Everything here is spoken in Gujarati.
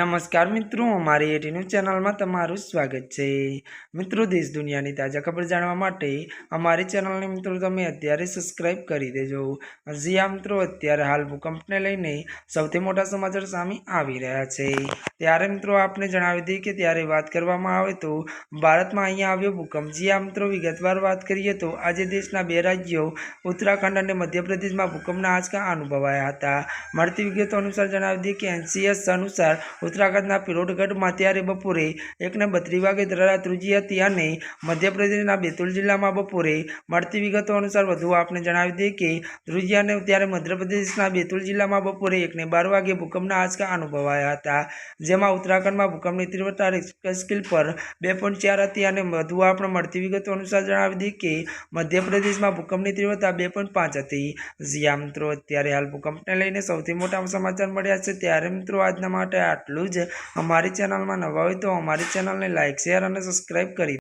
નમસ્કાર મિત્રો, અમારી એટીન્યૂ ચેનલમાં તમારું સ્વાગત છે. મિત્રો, દેશ દુનિયાની તાજા ખબર જાણવા માટે અમારી ચેનલને મિત્રો તમે અત્યારે સબસ્ક્રાઇબ કરી દેજો. હજી આ મિત્રો, અત્યારે હાલ ભૂકંપને લઈને સૌથી મોટા સમાચાર સામે આવી રહ્યા છે. ત્યારે મિત્રો, આપને જણાવી દઈએ કે ત્યારે વાત કરવામાં આવે તો ભારતમાં અહીંયા આવ્યો ભૂકંપ. જી આ મિત્રો, વિગતવાર વાત કરીએ તો આજે દેશના બે રાજ્યો, ઉત્તરાખંડ અને મધ્યપ્રદેશમાં ભૂકંપના આંચકા અનુભવાયા હતા. મળતી વિગતો અનુસાર જણાવી દઈએ કે એનસીએસ અનુસાર ઉત્તરાખંડના પિરોટગઢમાં ત્યારે બપોરે એકને બત્રીસ વાગે ધરારા ત્રુજી હતી અને મધ્યપ્રદેશના બેતુલ જિલ્લામાં બપોરે મળતી વિગતો અનુસાર વધુ આપને જણાવી દઈએ કે ધ્રુજિયાને ત્યારે મધ્યપ્રદેશના બેતુલ જિલ્લામાં બપોરે એકને બાર વાગે ભૂકંપના આંચકા અનુભવાયા હતા, જેમાં ઉત્તરાખંડમાં ભૂકંપની તીવ્રતા રિક્ટર સ્કેલ પર બે પોઈન્ટ ચાર હતી અને વધુ આપણે મળતી વિગતો અનુસાર જણાવી દઈએ કે મધ્યપ્રદેશમાં ભૂકંપની તીવ્રતા બે પોઈન્ટ પાંચ હતી. જ્યાં મિત્રો, અત્યારે હાલ ભૂકંપને લઈને સૌથી મોટા સમાચાર મળ્યા છે. ત્યારે મિત્રો, આજના માટે આટલું જ અમારી ચેનલમાં નવા હોય તો અમારી ચેનલને લાઇક શેર અને સબસ્ક્રાઈબ કરી